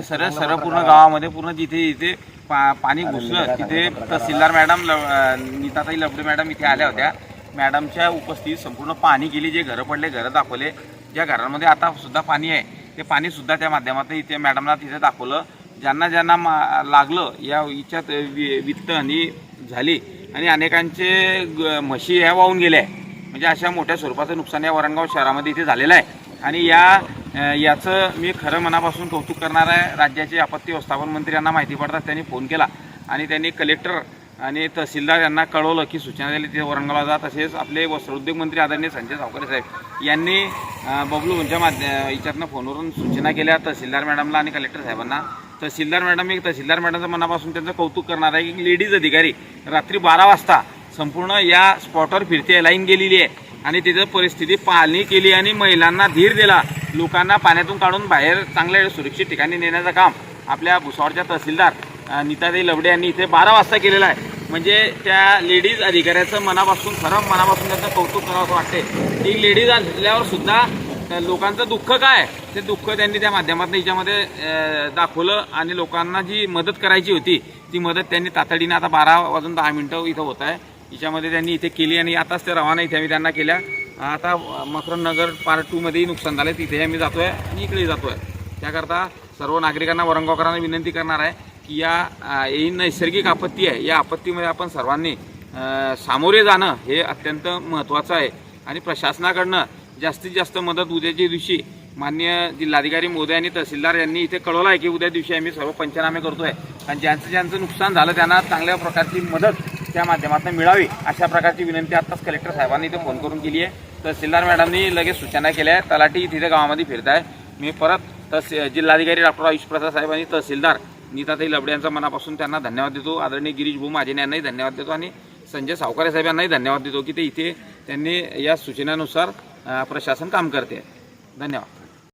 आणि सरळ सरळ पूर्ण गावामध्ये पूर्ण जिथे जिथे पा पाणी घुसलं तिथे तहसीलदार मॅडम ल- नीताताई लबडे मॅडम इथे आल्या होत्या. मॅडमच्या उपस्थितीत संपूर्ण पाणी गेली जे घरं पडले घरं दाखवले. ज्या घरांमध्ये आता सुद्धा पाणी आहे ते पाणी सुद्धा त्या माध्यमातून इथे मॅडमला तिथे दाखवलं. ज्यांना ज्यांना मा- लागलं या हिच्यात वि- वित्त आणि झाली आणि अनेकांचे म्हशी ह्या वाहून गेल्या. म्हणजे अशा मोठ्या स्वरूपाचं नुकसान या वरणगाव शहरामध्ये इथे झालेलं आहे. आणि या याचं मी खरं मनापासून कौतुक करणार आहे. राज्याचे आपत्ती व्यवस्थापन मंत्री यांना माहिती पडतात त्यांनी फोन केला. आणि त्यांनी कलेक्टर आणि तहसीलदार यांना कळवलं की सूचना दिली ते औरंगाबाद जा तसेच आपले वस्त्रोद्योग मंत्री आदरणीय संजय सावकारे साहेब यांनी बबलू यांच्या माध्य याच्यातनं फोनवरून सूचना केल्या तहसीलदार मॅडमला आणि कलेक्टर साहेबांना. तहसीलदार मॅडम मी तहसीलदार मॅडमचं मनापासून त्यांचं कौतुक करणार आहे. की लेडीज अधिकारी रात्री बारा वाजता संपूर्ण या स्पॉटवर फिरते लाईन गेलेली आहे. आणि तिथं परिस्थिती पाहणी केली आणि महिलांना धीर दिला. लोकांना पाण्यातून काढून बाहेर चांगल्या सुरक्षित ठिकाणी नेण्याचं काम आपल्या भुसावळच्या तहसीलदार अ, लवडे यांनी इथे बारा वाजता केलेलं आहे. म्हणजे त्या लेडीज अधिकाऱ्याचं मनापासून खरं मनापासून त्याचं कौतुक करावं असं वाटते ती लेडीज असल्यावर सुद्धा लोकांचं दुःख काय? ते दुःख त्यांनी त्या माध्यमातून याच्यामध्ये दाखवलं आणि लोकांना जी मदत करायची होती ती मदत त्यांनी तातडीने आता बारा वाजून दहा मिनटं इथं होत आहे. याच्यामध्ये त्यांनी इथे केली आणि आताच ते रवाना इथे आम्ही त्यांना केल्या. आता मकरन नगर पार्ट टूमध्येही नुकसान झालं तिथे आम्ही जातोय आणि इकडेही जातोय. त्याकरता सर्व नागरिकांना वरंगावकरांना विनंती करणार आहे की या ही नैसर्गिक आपत्ती आहे. या आपत्तीमध्ये आपण सर्वांनी सामोरे जाणं हे अत्यंत महत्त्वाचं आहे. आणि प्रशासनाकडनं जास्तीत जास्त मदत उद्याच्या दिवशी मान्य जिल्हाधिकारी मोदी आणि तहसीलदार यांनी इथे कळवलं आहे की उद्या दिवशी आम्ही सर्व पंचनामे करतोय. आणि ज्यांचं ज्यांचं नुकसान झालं त्यांना चांगल्या प्रकारची मदत त्या माध्यमातून मिळावी अशा प्रकारची विनंती आत्ताच कलेक्टर साहेबांनी इथे फोन करून केली आहे. तहसीलदार मॅडमनी लगेच सूचना केल्या आहेत. तलाठी तिथे गावामध्ये फिरत आहे मी परत तस जिल्हाधिकारी डॉक्टर आयुष प्रसाद साहेब आणि तहसीलदार नीताताई लबडे यांचा मनापासून त्यांना धन्यवाद देतो. आदरणीय गिरीश भू महाजन यांनाही धन्यवाद देतो आणि संजय सावकारे साहेब यांनाही धन्यवाद देतो की ते इथे त्यांनी या सूचनेनुसार प्रशासन काम करते. धन्यवाद.